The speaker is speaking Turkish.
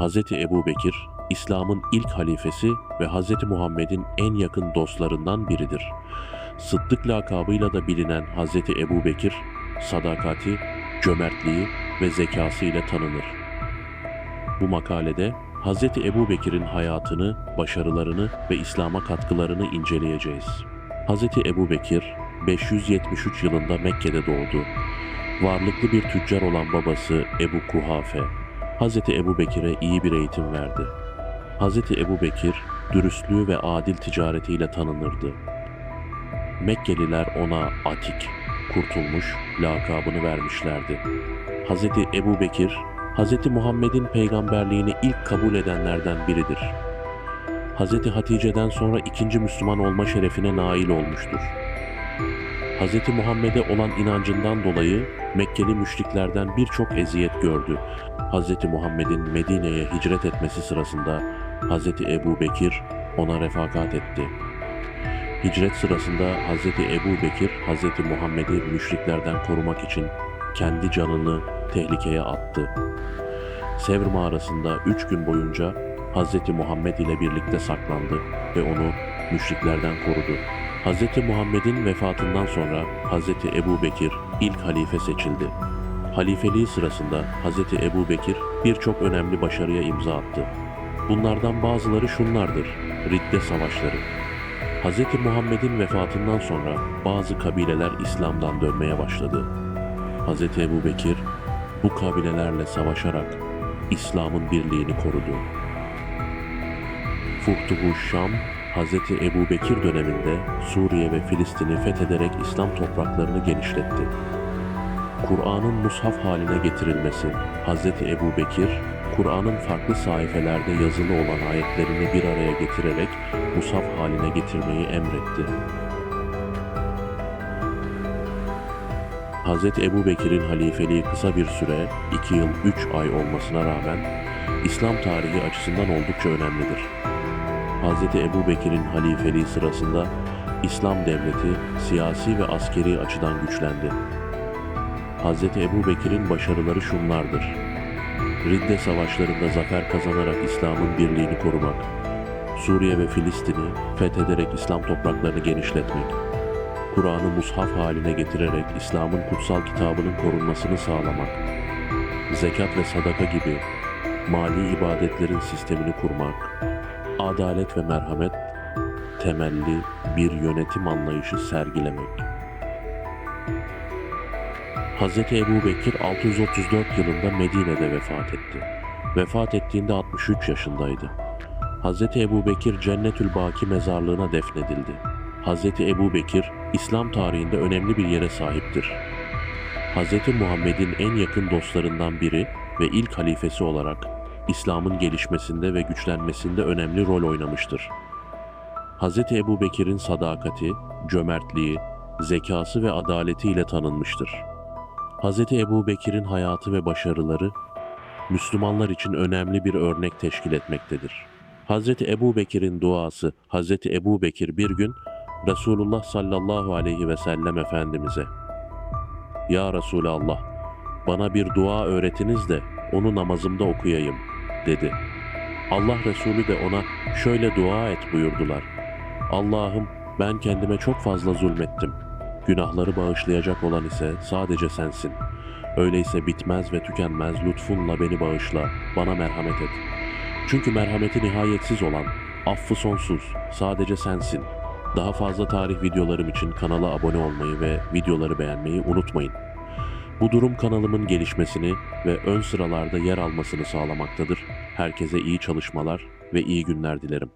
Hz. Ebu Bekir, İslam'ın ilk halifesi ve Hz. Muhammed'in en yakın dostlarından biridir. Sıddık lakabıyla da bilinen Hz. Ebu Bekir, sadakati, cömertliği ve zekası ile tanınır. Bu makalede Hz. Ebu Bekir'in hayatını, başarılarını ve İslam'a katkılarını inceleyeceğiz. Hz. Ebu Bekir, 573 yılında Mekke'de doğdu. Varlıklı bir tüccar olan babası Ebu Kuhafe, Hz. Ebu Bekir'e iyi bir eğitim verdi. Hz. Ebu Bekir, dürüstlüğü ve adil ticaretiyle tanınırdı. Mekkeliler ona Atik, kurtulmuş lakabını vermişlerdi. Hz. Ebu Bekir, Hz. Muhammed'in peygamberliğini ilk kabul edenlerden biridir. Hz. Hatice'den sonra ikinci Müslüman olma şerefine nail olmuştur. Hz. Muhammed'e olan inancından dolayı Mekkeli müşriklerden birçok eziyet gördü. Hz. Muhammed'in Medine'ye hicret etmesi sırasında Hz. Ebu Bekir ona refakat etti. Hicret sırasında Hz. Ebu Bekir, Hz. Muhammed'i müşriklerden korumak için kendi canını tehlikeye attı. Sevr mağarasında üç gün boyunca Hz. Muhammed ile birlikte saklandı ve onu müşriklerden korudu. Hz. Muhammed'in vefatından sonra Hz. Ebu Bekir ilk halife seçildi. Halifeliği sırasında Hz. Ebu Bekir birçok önemli başarıya imza attı. Bunlardan bazıları şunlardır. Ridde savaşları. Hz. Muhammed'in vefatından sonra bazı kabileler İslam'dan dönmeye başladı. Hz. Ebu Bekir bu kabilelerle savaşarak İslam'ın birliğini korudu. Fuhtuhu Şam, Hz. Ebu Bekir döneminde Suriye ve Filistin'i fethederek İslam topraklarını genişletti. Kur'an'ın mushaf haline getirilmesi, Hz. Ebu Bekir, Kur'an'ın farklı sayfelerde yazılı olan ayetlerini bir araya getirerek mushaf haline getirmeyi emretti. Hz. Ebu Bekir'in halifeliği kısa bir süre, 2 yıl 3 ay olmasına rağmen İslam tarihi açısından oldukça önemlidir. Hz. Ebu Bekir'in halifeliği sırasında İslam devleti siyasi ve askeri açıdan güçlendi. Hz. Ebu Bekir'in başarıları şunlardır. Ridde savaşlarında zafer kazanarak İslam'ın birliğini korumak, Suriye ve Filistin'i fethederek İslam topraklarını genişletmek, Kur'an'ı mushaf haline getirerek İslam'ın kutsal kitabının korunmasını sağlamak, zekat ve sadaka gibi mali ibadetlerin sistemini kurmak, adalet ve merhamet temelli bir yönetim anlayışı sergilemek. Hz. Ebu Bekir 634 yılında Medine'de vefat etti. Vefat ettiğinde 63 yaşındaydı. Hz. Ebu Bekir Cennetül Baki mezarlığına defnedildi. Hz. Ebu Bekir, İslam tarihinde önemli bir yere sahiptir. Hz. Muhammed'in en yakın dostlarından biri ve ilk halifesi olarak İslam'ın gelişmesinde ve güçlenmesinde önemli rol oynamıştır. Hz. Ebu Bekir'in sadakati, cömertliği, zekası ve adaletiyle tanınmıştır. Hz. Ebu Bekir'in hayatı ve başarıları, Müslümanlar için önemli bir örnek teşkil etmektedir. Hz. Ebu Bekir'in duası, Hz. Ebu Bekir bir gün Resulullah sallallahu aleyhi ve sellem Efendimiz'e Ya Resulallah, bana bir dua öğretiniz de onu namazımda okuyayım dedi. Allah Resulü de ona şöyle dua et buyurdular. Allah'ım ben kendime çok fazla zulmettim. Günahları bağışlayacak olan ise sadece sensin. Öyleyse bitmez ve tükenmez lütfunla beni bağışla, bana merhamet et. Çünkü merhameti nihayetsiz olan, affı sonsuz, sadece sensin. Daha fazla tarih videolarım için kanala abone olmayı ve videoları beğenmeyi unutmayın. Bu durum kanalımın gelişmesini ve ön sıralarda yer almasını sağlamaktadır. Herkese iyi çalışmalar ve iyi günler dilerim.